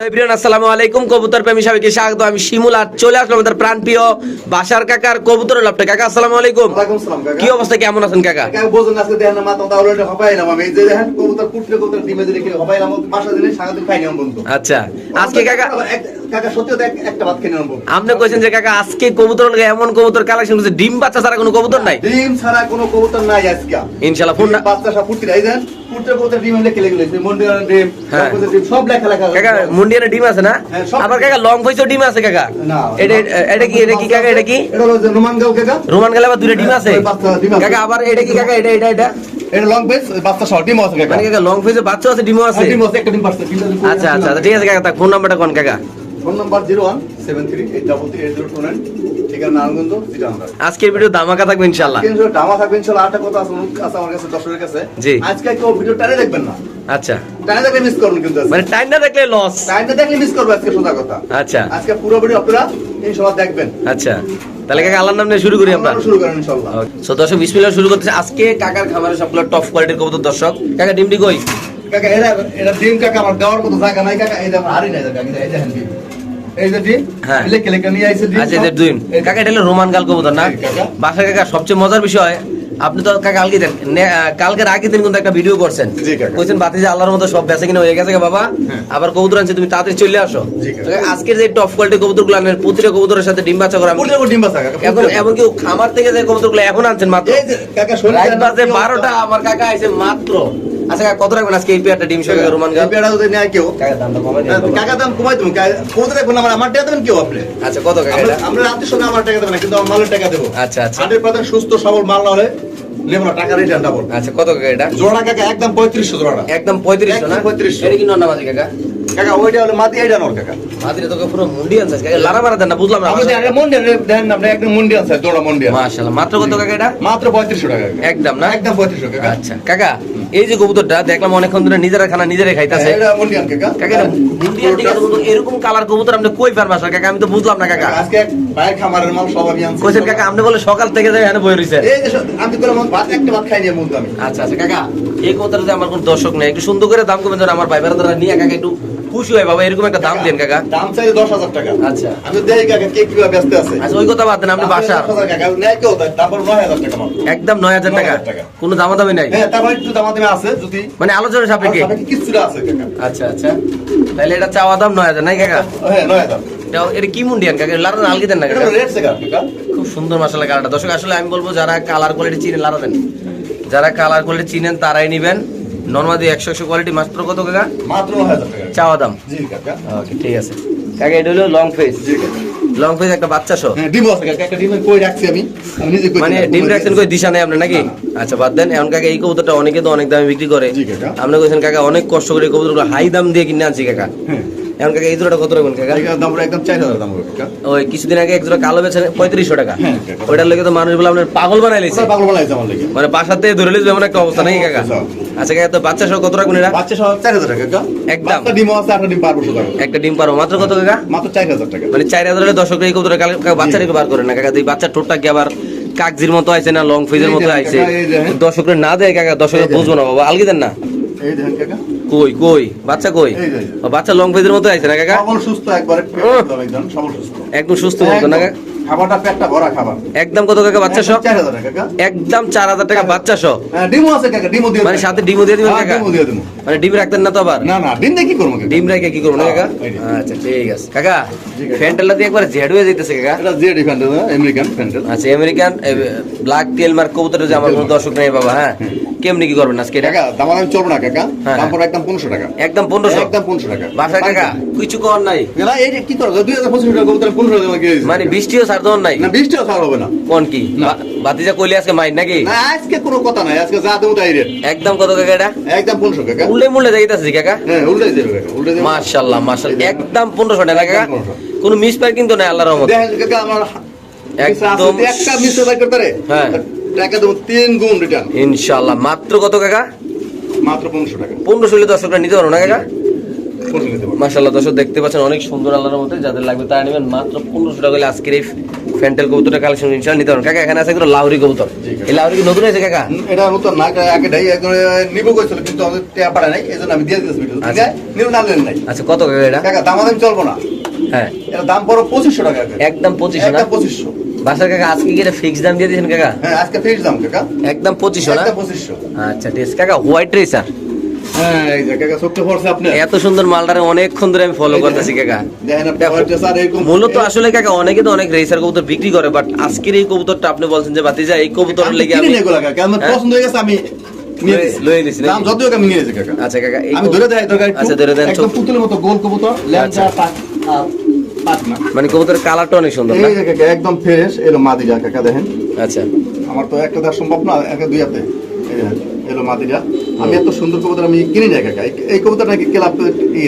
Everyone আসসালামু আলাইকুম কবুতর প্রেমী সবাইকে স্বাগত আমি শিমুল আর চলে আসলাম আমাদের প্রাণ প্রিয় বাসার কাকার কবুতর লাভটা কাকা আসসালামু আলাইকুম ওয়ালাইকুম সালাম কাকা। কি অবস্থা কেমন আছেন কাকা কাকা বোঝেন আজকে দেখেন মাথা তাহলে এটা আমি। যে দেখেন কবুতর কুটলে কবুতর ডিমে দিলে কি হবাইলাম, বাসা দিলে সারাদিন খাই নিলাম বন্ধু। আচ্ছা আজকে কাকা। আপনি কইছেন যে কাকা আজকে কবুতর এমন কবুতর কালেকশন করছে ডিম বাচ্চা ছাড়া কোনো কবুতর নাই ডিম ছাড়া কোনো কবুতর নাই আজকে। ইনশাআল্লাহ ফোন বাচ্চা সব ফুটতে এই দেখেন, ডিম হ্যাঁ। সব লেখা লেখা কাকা আছে না? হ্যাঁ, আবার কাকা লং ভয়েসও ডিম আছে কাকা? এটা এটা কি এটা কি কাকা এটা কি? এটা হলো রোমানগাঁও কাকা। আবার দুটো ডিম আছে? ওই বাচ্চা ডিম আছে। কাকা আবার এটা কি কাকা এটা এটা এটা? এটা লং পেস, বাচ্চা সহ ডিমও আছে কাকা। মানে কাকা লং ভয়েসে বাচ্চা আছে ডিমও আছে? আর ডিমও আছে, একটা ডিম পারছে, আচ্ছা আচ্ছা আচ্ছা, ঠিক আছে কাকা ফোন নাম্বারটা কোন কাকা? Phone number zero one seven three eight double three eight zero two nine ঠিকানা নারায়ণগঞ্জ চিটাগাং আজকের ভিডিও ধামাকা থাকবে ইনশাআল্লাহ। কিন্তু ডামা থাকবেন ইনশাআল্লাহ। আরেকটা কথা আছে অনুরোধ আছে আমার কাছে দর্শকের কাছে। জি। আজকে কেউ ভিডিও টানে দেখবেন না। আচ্ছা। টানে দেখলে মিস করবেন কিন্তু মানে টাইম না দেখলে লস টাইমটা দেখলে মিস করবে আজকে সোজা কথা। আচ্ছা। আজকে পুরো ভিডিও আপনারা ইনশাআল্লাহ দেখবেন। আচ্ছা। তাহলে কাকা আল্লাহর নাম নিয়ে শুরু করি আমরা। আমরা শুরু করেন ইনশাআল্লাহ। সো দর্শক বিসমিল্লাহ শুরু করতেছে। আজকে কাকার খামারে সবগুলো টপ কোয়ালিটির কবুতর দর্শক। কাকা ডিমটি কই? কাকা ডিম কাকা আমার দেওয়ার মতো জায়গা নাই কাকা। এই আমার হারি নাই জায়গা এই দেখেন ডিম। এই যে ডিম হ্যাঁ। লেখে লেখে নিয়ে আইছে ডিম। আচ্ছা সব। এদের দুই এই যে- কাকা এটা হলো রোমান গাল কবুতর না? বাসা কাকা। সবচেয়ে মজার বিষয় আপনি তো কালকে দেন কালকের আগের দিন কিন্তু একটা ভিডিও করছেন। জি, বাতি যে আল্লাহর মতো সব বেঁচে কিনা হয়ে গেছে বাবা। হ্যাঁ। আবার কবুতর আনছে তুমি তাড়াতাড়ি চলে আসো। আজকের যে টপ কোয়ালিটির কবুতরগুলো আনেন প্রতিটা কবুতরের সাথে ডিম বাচ্চা করা ডিম বাচ্চা এখন এমনকি খামার থেকে যে কবুতরগুলো এখন আনছেন মাত্র। কাকা বারোটা আমার কাকা আইছে মাত্র। আচ্ছা কত রাখবেন আজকে এই পেয়ারটা? ডিম সঙ্গে রোমান গাল পেয়ারটা যদি নেয় কেউ? কাকা দামটা কমাই কাকা দাম কমাই তুমি কত রাখবেন? আমার আমার টাকা দেবেন কেউ আপনি? আচ্ছা কত কাকা আমরা রাতের সঙ্গে আমার টাকা দেবেন না কিন্তু আমার মালের টাকা দেবো। আচ্ছা আচ্ছা। হান্ড্রেড পার্সেন্ট সুস্থ সবল মাল না হলে টাকা রিটার্ন ডাবল। আচ্ছা কত কাকা এটা? জোড়া কাকা একদম পঁয়ত্রিশশো জোড়াটা একদম পঁয়ত্রিশশো না? পঁয়ত্রিশশো। 3500 এটা কি নন্দাবাজি কাকা? কাকা ওইটা হলো মাটি এইটা নর কাকা। মাদিরে তোকে পুরো মুন্ডি আনছিস কাকা লারা মারা দেন না বুঝলাম না। আপনি দেখেন মন্ডিয়ান দেখেন আপনি একদম মন্ডিয়ান স্যার জোড়া মন্ডিয়ান মাশাআল্লাহ মাত্র কত কাকা এটা? মাত্র পঁয়ত্রিশশো টাকা কাকা। একদম না? একদম পঁয়ত্রিশশো কাকা। আচ্ছা কাকা এই যে কবুতরটা দেখলাম অনেকক্ষণ ধরে নিজেরা খানা নিজেরাই খাইতাছে। এটা মন্ডিয়ান কাকা। কাকা মুন্ডিয়ান ঠিক আছে কিন্তু এরকম কালার কবুতর আপনি কই পারবা কাকা আমি তো বুঝলাম না কাকা। আজকে ভাইয়ের খামারের মাল সব আমি আনছি। কইছেন কাকা আপনি বলে সকাল থেকে যাই এখানে বই রইছে এই যে আমি করে ভাত একটা ভাত খাই নিয়ে বলতো আমি। আচ্ছা আচ্ছা কাকা এই কবুতরটা আমার কোন দর্শক নেই একটু সুন্দর করে দাম কমেন যেন আমার ভাই বেড়াদারা নিয়ে কাকা একটু খুশি হয়। বাবা এরকম একটা দাম দেন কাকা। দাম চাই দশ হাজার টাকা। আচ্ছা। আমি দেখি কাকা কে কীভাবে ব্যস্ত আছে। আচ্ছা ওই কথা বাদ দেন আপনি বাসা দশ নেয় কেউ তারপর নয় হাজার টাকা একদম নয় হাজার টাকা। 9,000 কোনো দামাদামি নাই। হ্যাঁ তারপর একটু দামাদামি আছে যদি মানে আলোচনা সাপেক্ষে। কিছুটা আছে কাকা। আচ্ছা আচ্ছা। তাহলে এটা চাওয়া দাম নয় হাজার নাই কাকা? হ্যাঁ নয় হাজার। এটা এটা কি মুন্ডিয়ান কাকা? লারা আলগি দেন না খুব সুন্দর মশলা কালারটা দর্শক আসলে আমি বলব যারা কালার কোয়ালিটি চিনেন লারা দেন। যারা কালার কোয়ালিটি চিনেন তারাই নিবেন। নর্মালি একশো একশো কোয়ালিটি মাত্র কত কাকা? মাত্র চাওয়া দাম। ওকে ঠিক আছে। কাকা এটা হলো লং ফেস লং ফেস একটা বাচ্চা সহ। হ্যাঁ ডিম আছে কাকা। একটা ডিম কই রাখছি আমি? আমি নিজে কই মানে ডিম রাখছেন কই? দিশা নেই আপনার নাকি? আচ্ছা বাদ দেন। এখন কাকা এই কবুতরটা অনেকে তো অনেক দামে বিক্রি করে। আপনি কইছেন কাকা অনেক কষ্ট করে কবুতরগুলো হাই দাম দিয়ে কিনে আনছি কাকা। হ্যাঁ। এখন কাকা এই জোড়াটা কত রাখবেন কাকা? দাম একদম চার হাজার দাম হবে কাকা। ওই কিছুদিন আগে এক জোড়া কালো বেছেন পঁয়ত্রিশশো টাকা। ওইটার লেগে তো মানুষ বলে আপনার পাগল বানাই লাইছে পাগল বানাইছে আমার লেগে। মানে বাসাতে ধরে লিখবে এমন একটা অবস্থা নাকি কাকা? আচ্ছা। কাকা তো বাচ্চা সহ কত রাখবেন এরা? বাচ্চা সহ চার হাজার টাকা একদম। বাচ্চা ডিম আছে আটটা ডিম পারব একটা ডিম পারো। মাত্র কত কাকা? মাত্র চার হাজার টাকা। মানে চার হাজার দর্শক এই কবুতর বাচ্চা রেখে বার করে না কাকা। এই কি আবার কাকজির মতো আছে না লং ফিজের মতো আছে দর্শকরা না দেয় কাকা দর্শক এই দেখেন। বুঝব না বাবা। আলগি দেন না। এই দেখেন কাকা। কই কই? বাচ্চা কই? বাচ্চা লং ফেজের মতো আছে না কাকা? সুস্থ একবার একদম সুস্থ। একদম সুস্থ মতো না কাকা। খাবারটা পেটটা ভরা খাবার। একদম কত কাকা বাচ্চা সহ চার হাজার টাকা একদম চার হাজার টাকা বাচ্চা সহ হ্যাঁ, ডিমও আছে কাকা ডিমও দিয়ে মানে সাথে ডিমও দিয়ে দিবেন হ্যাঁ, কাকা? ডিমও দিয়ে দেবো। মানে ডিম রাখতেন না তো আবার? না না ডিম দিয়ে কি করব কাকা? ডিম রেখে কি করব না কাকা? হ্যাঁ, এই যে। আচ্ছা ঠিক আছে। কাকা জি দিয়ে একবার ঝেড হয়ে যাইতেছে কাকা। এটা যে ডিফেন্ডার আমেরিকান ফ্যান্ডেল আচ্ছা আমেরিকান ব্ল্যাক টেল মার্ক কবুতর যে আমার কোনো দর্শক নেই বাবা হ্যাঁ? কেমনি কি করবেন আজকে এটা? দাম আমি চলবো না কাকা। হ্যাঁ, দাম পড়ে একদম টাকা। একদম একদম টাকা। বাসা কাকা কিছু কর নাই? এই কি করব দুই হাজার পঁচিশ টাকা কবুতর পনেরো টাকা মানে বৃষ্টিও নাই। না ছাড় হবে না। কোন কি? বাতিজা কইলে আজকে মাইন নাকি? না আজকে কোনো কথা নাই আজকে যা দেবো তাই রেট। একদম কত কাকা এটা? একদম পনেরোশো কাকা যাইতেছে কাকা? হ্যাঁ উল্টে কাকা উল্টে দেবে। মাশাল্লাহ মাশাল্লাহ একদম পনেরোশো টাকা কাকা। একদম 1500 কোনো মিস পার কিন্তু নাই আল্লাহর রহমত। দেখেন কাকা আমার একদম একটা মিশ্র বাই করতে রে হ্যাঁ। টাকা দেবো তিন গুণ রিটার্ন ইনশাল্লাহ মাত্র কত কাকা? মাত্র পনেরোশো টাকা। পনেরোশো হলে নিতে পারো না কাকা? নিতে দর্শক দেখতে পাচ্ছেন অনেক সুন্দর আল্লাহর মধ্যে যাদের লাগবে তারা নেবেন। মাত্র পনেরোশো টাকা হলে আজকের এই ফ্যান্টেল কবুতরটা কালেকশন ইনশাল্লাহ নিতে পারেন কাকা এখানে আছে একটা লাউরি কবুতর? এই লাউরি কি নতুন হয়েছে কাকা? এটা নতুন না একটাই একজন নিবো কইছিল কিন্তু আমাদের টেয়া পাড়া নাই এই জন্য আমি দিয়ে দিতেছি ভিডিও আচ্ছা। নিউ না নেন নাই। আচ্ছা কত কাকা এটা? কাকা দাম দাম চলবো না। হ্যাঁ। এটা দাম পড়ো পঁচিশশো টাকা। একদম পঁচিশশো না? পঁচিশশো। বাসার কাকা আজকে কি ফিক্স দাম দিয়ে দিয়েছেন কাকা? হ্যাঁ আজকে ফিক্স দাম কাকা। একদম পঁচিশশো না? পঁচিশশো। আচ্ছা ঠিক আছে। কাকা হোয়াইট রেসার হ্যাঁ এত সুন্দর মালটারে অনেকক্ষণ ধরে আমি ফলো করতেছি কাকা দেখেন আপনি দেখো। হোয়াইট ড্রেস আর এরকম মূলত আসলে কাকা অনেকে তো অনেক রেসার কবুতর বিক্রি করে বাট আজকের এই কবুতরটা আপনি বলছেন যে বাতিজা এই কবুতরের লেগে আমি না এগুলা কাকা আমার হ্যাঁ? পছন্দ হয়ে গেছে আমি নিয়ে লয়ে- নিছি। লয়ে নিছি নাকি? দাম যত হোক আমি নিয়ে নিয়েছি কাকা আচ্ছা কাকা আমি ধরে দেয় আচ্ছা ধরে দেন পুতুলের মতো গোল কবুতর ল্যাংচা আচ্ছা। পাক আর পাক না মানে কবুতরের কালারটা অনেক সুন্দর এই একদম ফ্রেশ এলো মাদিরা কাকা দেখেন আচ্ছা আমার তো একটা দেওয়া সম্ভব না একটা দুই হাতে এলো মাদিরা আমি এত সুন্দর কবুতর আমি কিনি না কাকা এই- কবুতর নাকি ক্লাব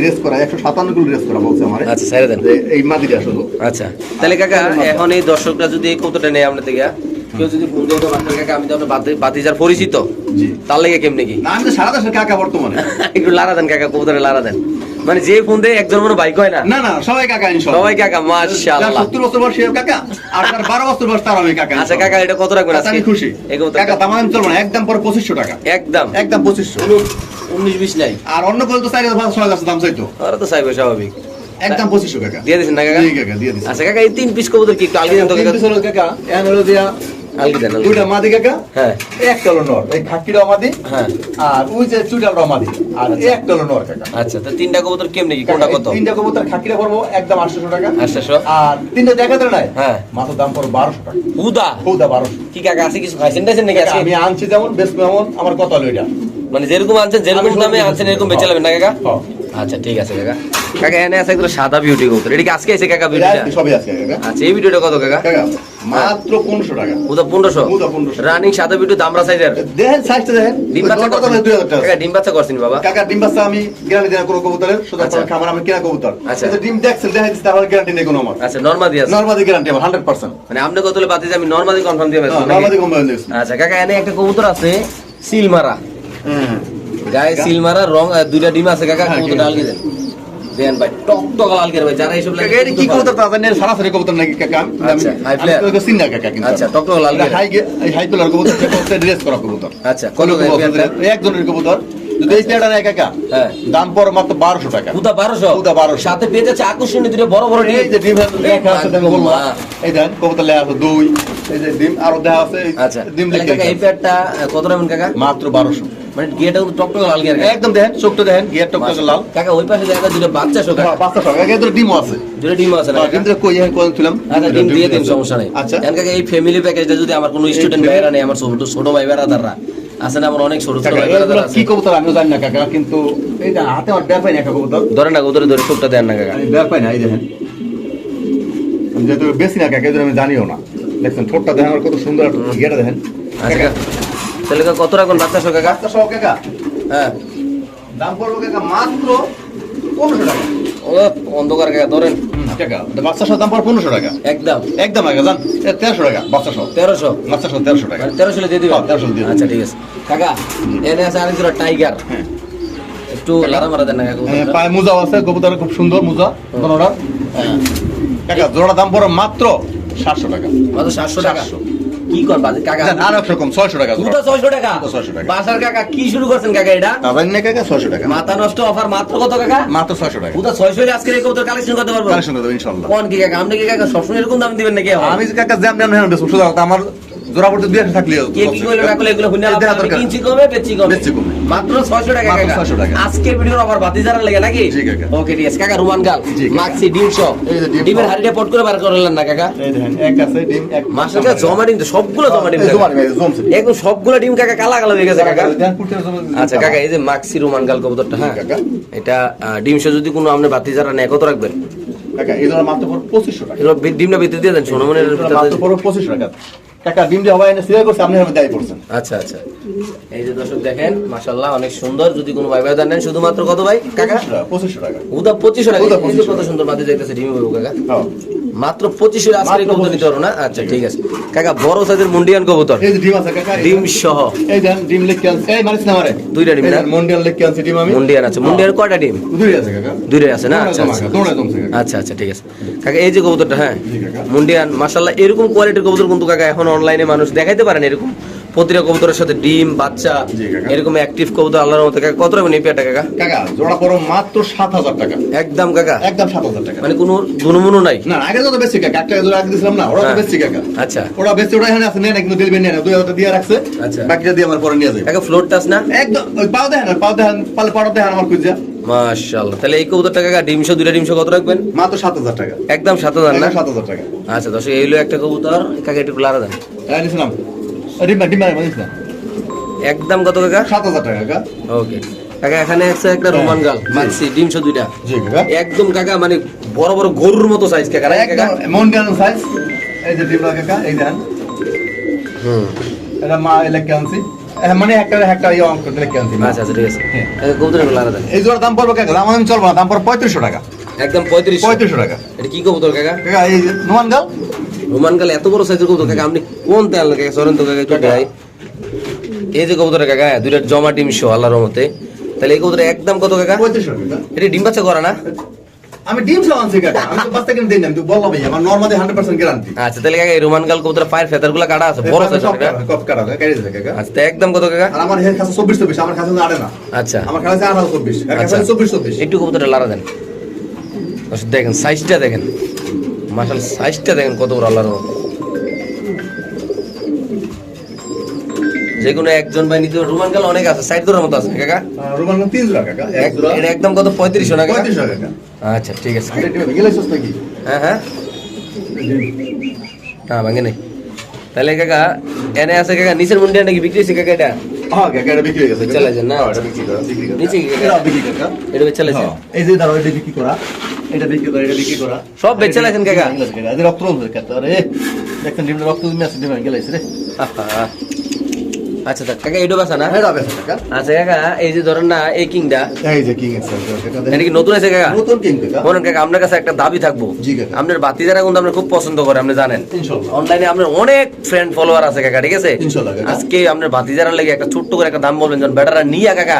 রেস করা একশো সাতান্ন কিলো রেস করা বলছে আমার। আচ্ছা ছেড়ে দেন। এই মাদিরা শুধু আচ্ছা। তাহলে কাকা এখন এই দর্শকরা যদি এই কবুতরটা নেয় আপনার থেকে কেউ যদি কাকা আমি তো বাতিজার পরিচিত তার লেগে কেমনি কি? না আমি তো সারা দেশের কাকা বর্তমানে। একটু লারা দেন কাকা কবুতরে লারা দেন। মানে যে ফোন দিয়ে একজন মনে বাইক হয় না? না না সবাই কাকা ইনশাল্লাহ সবাই কাকা মাশাআল্লাহ। সত্তর বছর বয়স কাকা আর তার বারো বছর বয়স তার আমি কাকা। আচ্ছা কাকা এটা কত রাখবেন আচ্ছা, আজকে? আমি খুশি। এই কবুতর কাকা দাম আমি চলবো না একদম পরে পঁচিশশো টাকা। একদম। একদম পঁচিশশো। উনিশ বিশ নাই। আর অন্য কোথাও তো চার হাজার পাঁচশো হাজার দাম চাইতো। ওরা তো চাইবে স্বাভাবিক। একদম পঁচিশশো কাকা দিয়ে দিয়েছেন না কাকা? কাকা দিয়ে দিচ্ছি আচ্ছা কাকা এই তিন পিস কবুতর কি দেন তো কাকা? এখন হলো দিয়া আলগি দেন দুইটা মাদি কাকা হ্যাঁ। একটা হলো নর এই খাকিটা মাদি হ্যাঁ। আর ওই যে চুইটালটা মাদি আর এই একটা নর কাকা। আচ্ছা তো তিনটা কবুতর কেমনে কি কোনটা কত? তিনটা কবুতর খাকিটা পড়ব একদম আটশো টাকা। আটশো আর তিনটা দেখাতে নাই? হ্যাঁ। দাম টাকা। কি কাকা আছে কিছু খাইছেন টাইছেন নাকি আজকে? আমি আনছি যেমন বেশ যেমন আমার কত হলো এটা মানে যেরকম আনছেন যেরকম দামে আনছেন এরকম বেচে নেবেন না কাকা? হ্যাঁ। আচ্ছা ঠিক আছে কাকা। কাকা এনে আছে একদম সাদা বিউটি কবুতর। এটা কি আজকে এসে কাকা ভিডিওটা সবই আছে কাকা। আচ্ছা এই ভিডিওটা কত কাকা? কাকা মাত্র পনেরোশো টাকা। উদা পনেরোশো? উদা 1500 রানিং সাদা বিউটি দামরা সাইজের দেখেন সাইজটা দেখেন। ডিম বাচ্চা করছেন? দামে টাকা কাকা ডিম বাচ্চা করছেন বাবা। কাকা ডিম বাচ্চা আমি গ্যারান্টি দেওয়া কোনো কবুতরের শুধু আচ্ছা। আপনার খামার আমি কেনা কবুতর। আচ্ছা। ডিম দেখছেন দেখা দিচ্ছে তাহলে গ্যারান্টি নেই কোনো আমার। আচ্ছা নর্মাদি আছে। নর্মালি গ্যারান্টি আমার হান্ড্রেড পার্সেন্ট মানে আপনি কত হলে বাতিছে আমি নর্মাদি কনফার্ম দিয়ে নাকি? নর্মালি কোম্পানি আচ্ছা কাকা এনে একটা কবুতর আছে সিল মারা গায়ে সিল মারা রং দুইটা ডিম আছে কাকা হ্যাঁ, কবুতর ঠিক আছে। আলগি দেন। দেন ভাই টক টক আলগি ভাই যারা এইসব লাগে এটা কি কবুতর তা জানেন সরাসরি কবুতর নাকি কাকা? আচ্ছা, আমি flare। তো সিন না কাকা কিন্তু। আচ্ছা, টক টক লাল হাই হাই তোলার কবুতর ড্রেস করা কবুতর। আচ্ছা কোনো করে কবুতর? একজনের কবুতর। এই হ্যাঁ। দাম পড়ে মাত্র বারোশো টাকা। পুতা বারোশো? পুতা 1200 সাথে পেয়ে যাচ্ছে আকর্ষণীয় দুটো বড় বড় এই যে ডিম লেখা আছে দেখো বলব মা। এই দেখেন কবুতর লেখা আছে দুই। এই যে ডিম আরও আছে আচ্ছা। ডিম লেখা এই পেয়ারটা কত রাখবেন কাকা? মাত্র বারোশো। মানে গিয়েটা কিন্তু টক টক লাল গিয়ার একদম দেখেন চোখটা দেখেন গিয়ার টক টক লাল। কাকা ওই পাশে দেখা দুটো বাচ্চা শো কাকা। হ্যাঁ, পাঁচটা টাকা একে তো ডিমও আছে। দুটো ডিম আছে না কই এখন কোন ছিলাম? আচ্ছা ডিম দিয়ে দিন সমস্যা নেই। আচ্ছা। কাকা এই ফ্যামিলি প্যাকেজটা যদি আমার কোনো স্টুডেন্ট ভাইরা নেই আমার ছোট ছোট ভাই বেড়াদাররা আছে না আমার অনেক ছোট ছোট কি কবুতর আমিও জানি না কাকা কিন্তু এই যে হাতে আমার বের পাই না কবুতর। ধরে না ধরে ধরে চোখটা দেন না কাকা। পাই না এই দেখেন। আমি যেহেতু বেশি না কাকা আমি জানিও না। দেখছেন ঠোঁটটা দেখেন আমার কত সুন্দর গিয়াটা দেখেন। আচ্ছা তাহলে কত রাখুন বাচ্চা শো কাকা? সহ কাকা? হ্যাঁ। দাম পড়বে কাকা মাত্র পনেরোশো টাকা। ও অন্ধকার কাকা ধরেন। টাকা। বাচ্চা সহ দাম পড়ে পনেরোশো টাকা। একদম। একদম আগে জান? তেরোশো টাকা বাচ্চা সহ। তেরোশো। বাচ্চা সহ তেরোশো টাকা। মানে তেরোশো দিয়ে দিবেন? তেরোশো 1300 দিয়ে আচ্ছা ঠিক আছে। কাকা এনে আছে আরেক টাইগার। হ্যাঁ। একটু লারা মারা দেন না কাকা হ্যাঁ। পায়ে মোজাও আছে খুব সুন্দর মোজা হ্যাঁ। কাকা জোড়া দাম পড়ে মাত্র সাতশো টাকা। মাত্র সাতশো টাকা। 700 কি কর বাজে কাকা আর একশো কম ছয়শো টাকা দুটো ছয়শো টাকা? দুটো 600 টাকা। বাসার কাকা কি শুরু করছেন কাকা এটা? না কাকা ছয়শো টাকা। মাথা নষ্ট অফার মাত্র কত কাকা? মাত্র ছয়শো টাকা। পুরো ছয়শো আজকে রেখে তো কালেকশন করতে পারব? কালেকশন করতে কোন কি কাকা? আপনি কি কাকা সবসময় এরকম দাম দিবেন নাকি? আমি কাকা নেন বেশ আমার জোড়া পড়তে দুই একশো থাকলে কে কি না এগুলো। কিনছি কমে কমে কমে। মাত্র 600 টাকা কাকা। 600 টাকা। আজকে ভিডিওর আবার বাতি জারা লাগে নাকি? জি কাকা। ওকে ঠিক আছে। কাকা রুমান গাল মাক্সি ডিম ডিমের হাড়িটা পট করে বার করলেন না কাকা? এই দেখেন এক আছে ডিম এক মাসের জমা ডিম সবগুলো জমা ডিম জমা ডিম, জমছে একদম সবগুলো ডিম কাকা কালা কালা হয়ে গেছে কাকা। আচ্ছা কাকা। এই যে মাক্সি রুমান গাল কবুতরটা হ্যাঁ? কাকা। এটা ডিম সহ যদি কোনো আপনি বাতি জারা নেয় কত রাখবেন? কাকা এই জোড়া মাত্র পড়ে পঁচিশশো টাকা। ডিমটা ভিতরে দিয়ে দেন সোনামনের এই মাত্র টাকা। কাকা বিমলি দিয়ে এনে সিলাই করছে আপনি হবে দায়ী করছেন আচ্ছা আচ্ছা। এই যে দর্শক দেখেন মাশাআল্লাহ অনেক সুন্দর। যদি কোনো ভাই ভাই নেন শুধুমাত্র কত ভাই? কাকা? 2500 টাকা। উদা পঁচিশশো টাকা। 2500 কত সুন্দর মাঝে যাইতেছে ডিম বাবু কাকা। হ্যাঁ। মাত্র পঁচিশের আজকের কবুতর নিতে পারব না? আচ্ছা ঠিক আছে। কাকা বড় সাইজের মুন্ডিয়ান কবুতর। ডিম সহ। এই দেন ডিম লেগ ক্যান্স এই মারিস না মারে দুইটা ডিম না? মুন্ডিয়ান লেগ ডিম আমি। মুন্ডিয়ান আছে। মুন্ডিয়ান কয়টা ডিম? আছে কাকা। আছে না? আচ্ছা আচ্ছা। আচ্ছা আচ্ছা ঠিক আছে। কাকা এই যে কবুতরটা হ্যাঁ? মুন্ডিয়ান মাশাল্লাহ এরকম কোয়ালিটির কবুতর কিন্তু কাকা এখন অনলাইনে মানুষ দেখাইতে পারেন এরকম। প্রতিটা কবুতরের সাথে ডিম বাচ্চা এরকম অ্যাক্টিভ কবুতর আল্লাহর মতো কাকা। কত রাখবেন এই পেয়ারটা কাকা? কাকা জোড়া পড়ো মাত্র সাত হাজার টাকা। একদম কাকা। একদম সাত হাজার টাকা। মানে কোনো দুনুমুনু নাই? না আগে তো বেশি কাকা একটা জোড়া আগে দিছিলাম না ওরা তো হ্যাঁ। বেশি কাকা। আচ্ছা। ওরা বেশি ওরা এখানে আছে না কিন্তু দিলবে না দুই হাজার দিয়ে রাখছে। আচ্ছা। বাকিটা দিয়ে আমার পরে নিয়ে যাবে। কাকা ফ্লোর টাচ না? একদম পাও দেখেন পাও দেখেন পালে পাড়া দেখেন আমার খুঁজা। মাশাআল্লাহ। তাহলে এই কবুতরটা কাকা ডিমশো দুইটা ডিমশো কত রাখবেন? মাত্র সাত হাজার টাকা। একদম সাত হাজার না? সাত হাজার টাকা। আচ্ছা দর্শক এইলো একটা কবুতর। কাকা একটু লারা দেন। ডিম্বা ডিম্বা না। একদম কত কাকা? সাত হাজার টাকা কাকা। ওকে। কাকা এখানে আছে একটা রোমান গাল ডিমশো দুইটা। জি কাকা। একদম কাকা মানে বড় বড় গরুর মতো সাইজ কাকা একদম মন্ডিয়াল সাইজ এই যে ডিম্বা কাকা এই দেন। হুম। এটা মা লেখকে আনছি এ, মানে একটা একটা ইয়ে অঙ্ক আচ্ছা আচ্ছা ঠিক আছে। হ্যাঁ। এই জোড়া দাম পড়বে কাকা দাম আমি চলবো না দাম পড়বে পঁয়ত্রিশশো টাকা। একদম পঁয়ত্রিশ পঁয়ত্রিশশো টাকা। এটা কি কবুতর কাকা? কাকা এই নোমান গাল। রোমান গাল এত বড় সাইজের কবুতর কাকা আপনি কোন তেল কাকা সরেন তো কাকা একটু। দেয় এই যে কবুতর কাকা দুইটা জমা ডিম শো আল্লাহর রহমতে। তাহলে এই কবুতর একদম কত কাকা? এটা ডিম বাচ্চা করা না? আমি ডিম সব আনছি কাকা। আমি তো কিনে দিই না আমি তো বললাম ভাই আমার নর্মালি হান্ড্রেড পার্সেন্ট গ্যারান্টি আচ্ছা তাহলে কাকা এই রোমান গাল কবুতরগুলা কাটা আছে? বড় সাইজ কাটা কপ কাটা কেটে দিতে কাকা। আচ্ছা একদম কত কাকা? আর আমার হের কাছে চব্বিশ চব্বিশ আমার কাছে আড়ে না। আচ্ছা। আমার কাছে এর কাছে আচ্ছা। চব্বিশ চব্বিশ একটু কবুতরটা লারা দেন। আচ্ছা, দেখেন সাইজটা দেখেন। মাসাল সাইজটা দেখেন কত বড় আল্লাহর যে কোনো একজন ভাই নিতে রোমান কাল অনেক আছে সাইড ধরার মতো আছে কাকা? রোমান তিন জোড়া কাকা এটা একদম কত পঁয়ত্রিশশো না কাকা? আচ্ছা ঠিক আছে। হ্যাঁ হ্যাঁ। হ্যাঁ ভাঙে নেই। তাহলে কাকা এনে আছে কাকা নিচের মুন্ডিয়া নাকি বিক্রি হয়েছে কাকা এটা? হ্যাঁ কাকা এটা বিক্রি হয়ে গেছে চলে যান না? হ্যাঁ, এটা বিক্রি করা বিক্রি করা। নিচে? এটা বিক্রি কাকা এটা বেচে লাইছে হ্যাঁ, এই যে দাঁড়াও এটা বিক্রি করা। এটা বিক্রি করা এটা বিক্রি করা। সব বেচে লাইছেন কাকা? এটা রক্ত রোল কাকা দেখেন রক্ত তুমি আছে ডিম গেলাইছে রে। আচ্ছা কাকা বাসা না? এটা বেশ কাকা। আচ্ছা কাকা এই যে ধরেন না এই কিংটা? এই যে কিং আছে এটা কি নতুন আছে কাকা? নতুন কিং কাকা। বলেন কাকা আপনার কাছে একটা দাবি থাকব। জি কাকা। আপনার বাতি যারা কিন্তু খুব পছন্দ করে আপনি জানেন। ইনশাআল্লাহ অনলাইনে আপনার অনেক ফ্রেন্ড ফলোয়ার আছে কাকা ঠিক আছে? ইনশাআল্লাহ আজকে আপনার বাতি যারা লাগে একটা ছোট্ট করে একটা দাম বলবেন যখন নিয়ে কাকা।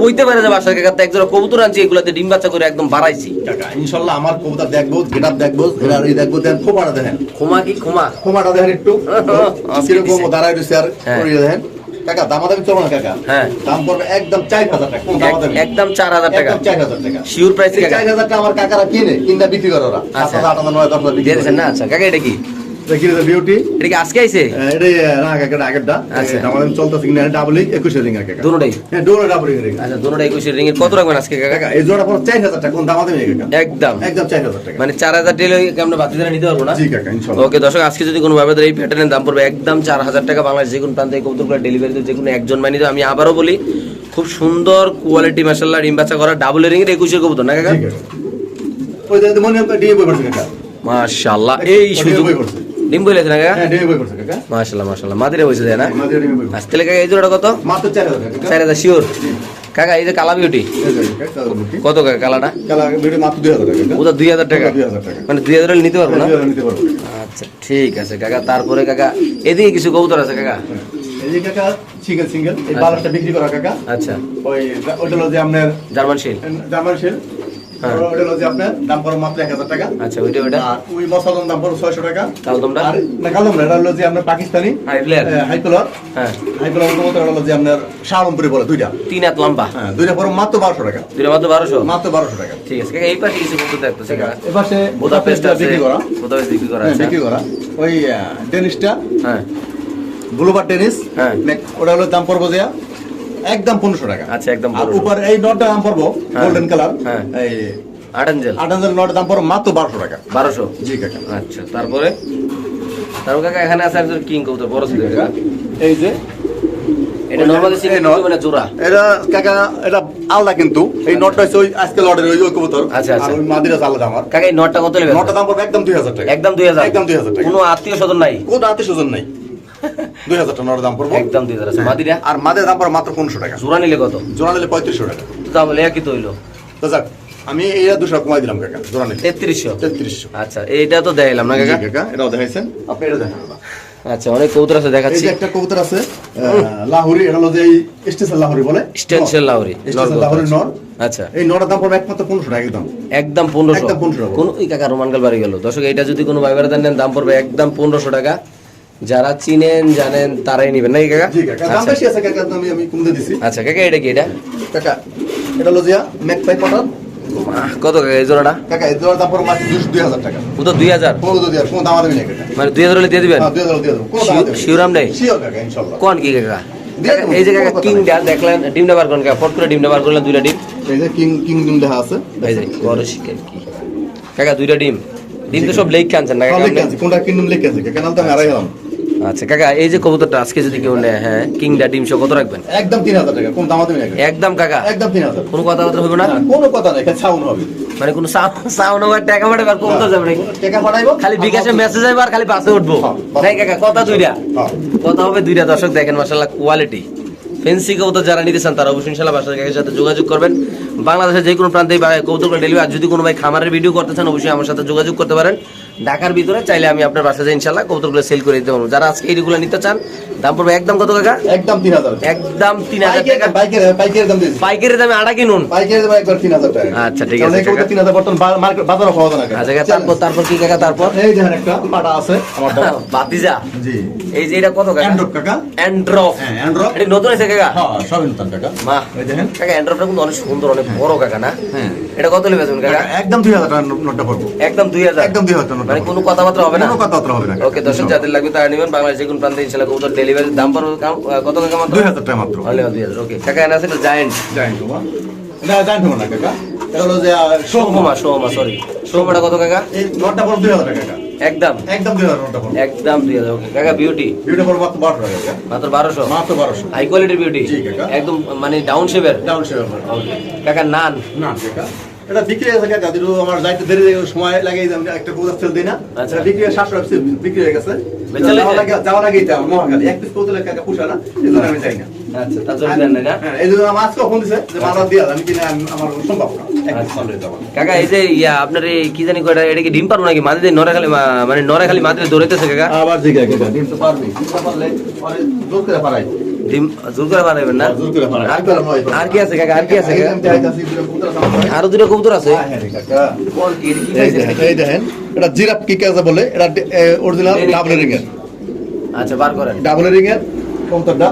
কইতে পারে যে বাসা কাকা তো একজোড়া কবুতর আনছি এগুলাতে ডিম বাচ্চা করে একদম বাড়াইছি। কাকা ইনশাআল্লাহ আমার কবুতর দেখব গেটআপ দেখব এরা এই দেখব দেন খোমাটা দেখেন। ক্ষমা কি ক্ষমা খোমাটা দেখেন একটু। কীরকম দাঁড়ায় রয়েছে আর হ্যাঁ। দেখেন। কাকা দামাদামি চলো না কাকা? হ্যাঁ। দাম পড়বে একদম চার হাজার টাকা কোন দামাদামি? একদম চার হাজার টাকা। চার হাজার টাকা। শিওর প্রাইস চার হাজার টাকা আমার কাকারা কিনে কিনা বিক্রি করে ওরা। সাত আচ্ছা। হাজার আট হাজার নয় দশ হাজার বিক্রি না? আচ্ছা কাকা এটা কি? দেখি বিউটি। এটা কি আজকে আইছে? এটাই না কাকা আগেরটা। আচ্ছা। দামাদামি চলতেছে কিনা ডাবল একুশে রিং কাকা। দুটোটাই? হ্যাঁ ডোর ডাবল রিং আচ্ছা দুটোটা একুশের রিং এর। কত রাখবেন আজকে কাকা? কাকা এই জোড়া পড়ো চার হাজার টাকা কোন দামাদামি কাকা। একদম। একদম চার হাজার টাকা। মানে চার হাজার টেলে আমরা বাতি দ্বারা নিতে পারব না? জি কাকা ইনশাআল্লাহ ওকে দর্শক আজকে যদি কোনো ভাবে এই প্যাটার্নের দাম পড়বে একদম চার হাজার টাকা বাংলাদেশ যে কোনো প্রান্তে কৌতুকগুলো ডেলিভারি যে কোনো একজন মানি আমি আবারও বলি খুব সুন্দর কোয়ালিটি মাসাল্লাহ ডিম বাচ্চা করা ডাবল রিং এর একুশের কবুতর না কাকা? মনে মাশাআল্লাহ এই সুযোগ। ডিম না কাকা? হ্যাঁ মাশাআল্লাহ মাশাআল্লাহ। মাদিরে যায় না? তাহলে কাকা এই জোড়াটা কত? চার হাজার শিওর কাকা এই যে কালা বিউটি। কত কাকা কালাটা। ওটা দুই হাজার টাকা? মানে দুই হাজার নিতে পারব না। আচ্ছা ঠিক আছে কাকা। তারপরে কাকা এদিকে কিছু কবুতর আছে কাকা? হ্যাঁ। এই কাকা সিঙ্গেল সিঙ্গেল এই আচ্ছা। বিক্রি করা কাকা। আচ্ছা। ওই ওইটা হলো যে আপনার জার্মান শিল জার্মান শিল হ্যাঁ। হলো যে আপনার দাম পড়ো মাত্র এক হাজার টাকা। আচ্ছা ওইটা ওইটা। আর ওই মশলার দাম পড়ো ছয়শো টাকা। কাল আর না কালম এটা হলো যে আপনার পাকিস্তানি। হ্যাঁ হাই কালার কবুতর হলো যে আপনার শাহরমপুরি বলে দুইটা। তিন হাত লম্বা? হ্যাঁ দুইটা পড়ো মাত্র বারোশো টাকা। দুইটা মাত্র বারোশো? মাত্র বারোশো টাকা। ঠিক আছে এই পাশে কিছু কবুতর দেখতেছে। কাকা এপাশে বুদাপেস্ট বিক্রি করা। বুদাপেস্ট বিক্রি করা বিক্রি করা। ওই টেনিসটা হ্যাঁ। ব্লুবার টেনিস হ্যাঁ। ওটা হলো দাম পড়ব যে একদম পনেরোশো টাকা। আচ্ছা, একদম আর 1500 উপর এই নটটা দাম পড়ব হ্যাঁ। গোল্ডেন কালার হ্যাঁ। এই আট আঞ্জেল আট হাজার নটের দাম পড়ো মাত্র বারোশো টাকা। বারোশো? জি কাকা। আচ্ছা তারপরে? তারপর কাকা এখানে আছে একজন কিং কবুতর বড় ছিল এই যে? এটা নর্মালি মানে জোড়া। এটা কাকা এটা আলাদা কিন্তু। এই নটটা হচ্ছে ওই আজকে লটের ওই ওই কবুতর। আচ্ছা, আচ্ছা। ওই আলাদা আমার। কাকা এই নটটা কত নেবে নটটা দাম পড়বে একদম দুই হাজার টাকা। একদম দুই হাজার। একদম টাকা। কোনো আত্মীয় স্বজন নাই? কোন আত্মীয় স্বজন নাই। দুই হাজার টাকা দাম পড়ব। একদম দুই হাজার আছে। মাদিরা? আর মাদের দাম পড়বে মাত্র পনেরোশো টাকা। জোড়া নিলে কত? জোড়া নিলে পঁয়ত্রিশশো টাকা। তাহলে একই তো হইল তো যাক আমি এইটা দুশো কমাই দিলাম কাকা জোড়া নেই তেত্রিশশো? তেত্রিশশো। আচ্ছা এইটা তো দেখাইলাম না কাকা? কাকা এটাও দেখাইছেন? আপনি এটা দেখেন আচ্ছা অনেক কবুতর আছে এই দেখাচ্ছি। যে একটা কবুতর আছে আহ, এটা হলো যে স্টেশন লাহুরি বলে। স্টেনশিয়াল লাউরি স্টেশন লাহুরি নর আচ্ছা। এই নরের দাম পড়বে একমাত্র পনেরোশো টাকা একদম। একদম পনেরোশো। একদম 1500 কোন ওই কাকা রোমানকাল বাড়ি গেল। দর্শক এটা যদি কোনো নেন দাম পড়বে একদম পনেরোশো টাকা। যারা চিনেন জানেন তারাই নিবেন। নাকি কাকা? জি কাকা দাম আচ্ছা। বেশি আছে কাকা আমি আমি কমতে দিছি। আচ্ছা কাকা এটা কি এটা? কাকা এটা পটার আহ, কত কাকা এই জোড়াটা? কাকা এই মাত্র দুশো দুই হাজার টাকা। কোনো দাম দেবে না কাকা। মানে দুই হাজার হলে দিয়ে দিবেন? হ্যাঁ দুই হাজার দিয়ে দেবো কোনো দাম দেবে শিওরাম নেই। শিওর কাকা কোন কি কাকা? এই যে কাকা কথা কিংটা দেখলেন ডিমটা বার করেন কাকা ফট করে ডিমটা বার করলেন দুইটা ডিম। এই যে কিং কিং ডিম দেখা আছে এই যে বড় শিকার কি। কাকা দুইটা ডিম। ডিম তো সব লেগ খানছেন না কাকা লিখে কোনটা কিং ডিম লিখে আছে কাকা নাম তো আমি আড়াই আচ্ছা কাকা এই যে কবুতরটা আজকে যদি কেউ নেয় হ্যাঁ কিংটা ডিম সহ কত রাখবেন? একদম তিন হাজার টাকা কোনো দাম একদম কাকা? একদম তিন হাজার। কোনো কথাবার্তা হবে না? কোনো কথা নেই সাউন্ড হবে। মানে কোনো সাউন্ড হবে টাকা পাঠাবে আর কবুতর যাবে নাকি? টাকা পাঠাইবো খালি বিকাশে মেসেজ আসবে আর খালি বাসে উঠবো। হ্যাঁ, নাই কাকা কথা দুইটা। হ্যাঁ। কথা হবে দুইটা দর্শক দেখেন মাসাল্লাহ কোয়ালিটি ফেন্সি কবুতর যারা নিতে চান তারা অবশ্যই ইনশাল্লাহ বাসার কাকের সাথে যোগাযোগ করবেন। বাংলাদেশের যে কোনো প্রান্তে কবুতর ডেলিভারি আর যদি কোনো ভাই খামারের ভিডিও করতে চান অবশ্যই আমার সাথে যোগাযোগ করতে পারেন। ঢাকার ভিতরে চাইলে আমি আপনার বাসায় যাই ইনশাল্লাহ কবুতরগুলো সেল করে দিতে পারব। যারা আজকে এইগুলো নিতে চান দাম পড়বে একদম কত কাকা একদম তিন হাজার। একদম তিন হাজার টাকা। দাম দিয়েছি। পাইকারি দামে আড়া কিনুন। বাইকের দাম একবার তিন হাজার টাকা। আচ্ছা, ঠিক আছে। তিন হাজার বর্তমান বাজারে পাওয়া যায় আচ্ছা তারপর তারপর কি কাকা তারপর? এই দেখেন একটা পাটা আছে আমার বাতিজা? জি। এই যে এটা কত কাকা? অ্যান্ড্রপ কাকা। হ্যাঁ অ্যান্ড্রপ এটা নতুন আছে কাকা? হ্যাঁ সবই নতুন কাকা। মা এই দেখেন। কাকা অ্যান্ড্রপটা কিন্তু অনেক সুন্দর অনেক বড় কাকা না? হ্যাঁ। এটা কত নেবে তুমি কাকা? একদম দুই হাজার টাকা নোটটা পড়ব। একদম দুই হাজার। একদম দুই হাজার টাকা মানে কোনো কথাবার্তা হবে না? কোনো কথাবার্তা হবে না। ওকে দর্শক যাদের লাগবে তারা নেবেন। বাংলাদেশ যে কোনো প্রান্তে ইনশাল্লাহ কবুতর ডেলিভারির দাম পড়বে? কত টাকা মাত্র? দুই হাজার টাকা মাত্র। দুই হাজার। ওকে কাকা এনে আছে জায়েন্ট জানি তোমা না তোমা না কাকা। এটা হলো যে আহ, সোহমা সোহমা সরি সোহমাটা কত কাকা? এই নোটটা পড়ব দুই হাজার টাকা কাকা। একদম। একদম একদম ওকে কাকা বিউটি বিউটি পড়ব মাত্র বারোশো টাকা মাত্র বারোশো? মাত্র বারোশো। হাই কোয়ালিটির বিউটি জি, কাকা। একদম মানে ডাউন শেপের ডাউন শেয়ার ওকে কাকা নান? না কাকা। এটা বিক্রি হয়ে গেছে আমার যাইতে দেরি সময় লাগে আমি একটা কবুতর সেল দিই না। আচ্ছা। এটা বিক্রি হয়ে সাতশো বিক্রি হয়ে গেছে। যাওয়ার আগে- আগেই মহাকালী এক পিস পুষা না এই জন্য আমি যাই না। আচ্ছা তার জন্য দেন না? হ্যাঁ এই জন্য আমার আজকে ফোন দিছে যে মালা দিয়ে আমি কিনে আমার সম্ভব না। এক পিস আচ্ছা। কাকা এই যে ইয়া আপনার এই কি জানি কয়টা এটা কি ডিম পারব নাকি? মাঝে নরে খালি মানে নরে খালি মাঝে দৌড়াইতেছে কাকা? আবার ডিম তো পারবি ডিম পারলে করে পারাই। ডিম জোর করে বানাবেন না? জোর করে পারাই আর কি- আছে কাকা? আর কি আছে কাকা? আমি চাইতাছি দুটো কবুতর আছে আমার ঘরে। আরও দুটো কবুতর আছে? হ্যাঁ, হ্যাঁ এই দেখেন এটা কি কাজে বলে? এটা অরিজিনাল ডাবল রিং এর আচ্ছা বার করেন। ডাবল রিং এর কবুতরটা।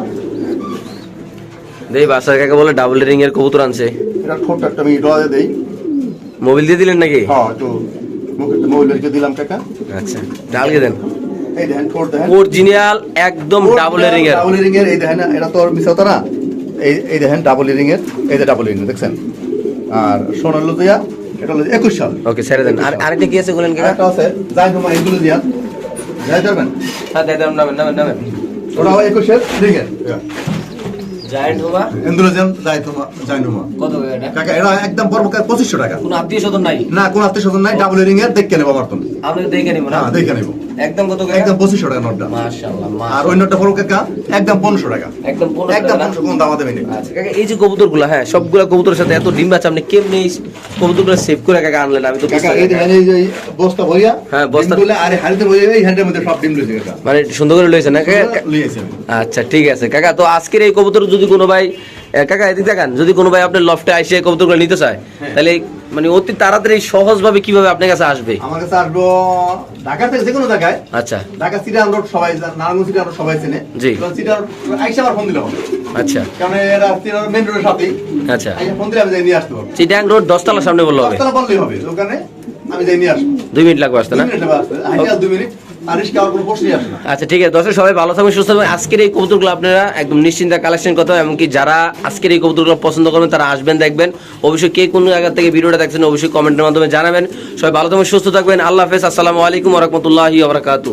দেই বাসার কাকা বলে ডাবল রিং এর কবুতর আনছে। এটা একটা আমি ডোয়া দেই। মোবিল দিয়ে দিলেন নাকি? হ্যাঁ মোবাইল দিলাম কাকা। আচ্ছা ডালকে দেন। এই দেখেন ঠোঁট দেখেন। অরিজিনাল একদম ডাবল রিং এর ডাবল রিং এর এই দেখেন এটা তো আর মিস না এই এই দেখেন ডাবল রিং এর এই যে ডাবল রিং দেখছেন? আর সোনার লুতিয়া এটা হলো একুশ সাল। ওকে ছেড়ে দেন। আর আরেকটা কি আছে বলেন কাকা একটা আছে যাই এগুলো দিয়া যাই হ্যাঁ দেন দেন নামেন নামেন নামেন। ওটা হয় একুশের রিং এর জায়েন্ট তোমার যাই তোমার কত এটা? কাকা এটা একদম পড়ব পঁচিশশো টাকা। কোনো আত্মীয় স্বজন নাই? না কোন আত্মীয় স্বজন নাই ডাবল রিং এর দেখে নেব আমার তো। আপনি দেখে নিব না? হ্যাঁ দেখে নেব। একদম কত একদম পঁচিশশো টাকা নোটটা। আর ওই নোটটা পড়ব কাকা একদম পনেরোশো টাকা। একদম একদম পনেরোশো কোন দাম দেবে আচ্ছা কাকা এই যে কবুতরগুলো হ্যাঁ সবগুলা কবুতরের সাথে এত ডিম বাচ্চা আপনি কেমনি এই কবুতরগুলো সেভ করে কাকা আনলেন? আমি তো কাকা এই না। দেখেন এই যে বস্তা ভরিয়া হ্যাঁ, বস্তা- আর হাড়িতে ভরিয়া এই হ্যান্ডের মধ্যে সব ডিম কাকা। মানে সুন্দর করে লইছেন না কাকা? আচ্ছা ঠিক আছে। কাকা তো আজকের এই কবুতর যদি কোনো ভাই কাকা এদিক দেখান। যদি কোনো ভাই আপনার লফটে আইসে এই কবুতরগুলো নিতে চায় হ্যাঁ। তাহলে মানে অতি তাড়াতাড়ি সহজ ভাবে কীভাবে আপনার কাছে আসবে? আমার কাছে আসব ঢাকা থেকে যে কোনো জায়গায়। আচ্ছা। ঢাকা সিটি রোড সবাই জানে, নারায়ণগঞ্জ সিটি রোড সবাই চেনে। জি। সিটি রোড আইসা আমার ফোন দিলে হবে। আচ্ছা। কারণ এরা সিটি রোড মেন রোডের সাথেই। আচ্ছা। আইসা ফোন দিলে আমি যাই নিয়ে আসতে পারব। চিটাং রোড দশতলার সামনে বলল হবে? দশতলা বললেই হবে ওখানে আমি যাই নিয়ে আসব। দুই মিনিট লাগবে আসতে দুই না মিনিট লাগবে আসতে। আইসা দুই মিনিট। আচ্ছা ঠিক আছে। দর্শক, সবাই ভালো থাকবেন সুস্থ থাকবেন আজকের এই কবুতরগুলো আপনারা একদম নিশ্চিন্তে কালেকশন করতে হবে, এমনকি যারা আজকের এই কবুতরগুলো পছন্দ করবেন, তারা আসবেন, দেখবেন। অবশ্যই কে কোন জায়গা থেকে ভিডিওটা দেখছেন, অবশ্যই কমেন্টের মাধ্যমে জানাবেন। সবাই ভালো থাকবেন সুস্থ থাকবেন আল্লাহ হাফেজ। আসসালামু আলাইকুম রহমতুল্লাহি আবরাকাতু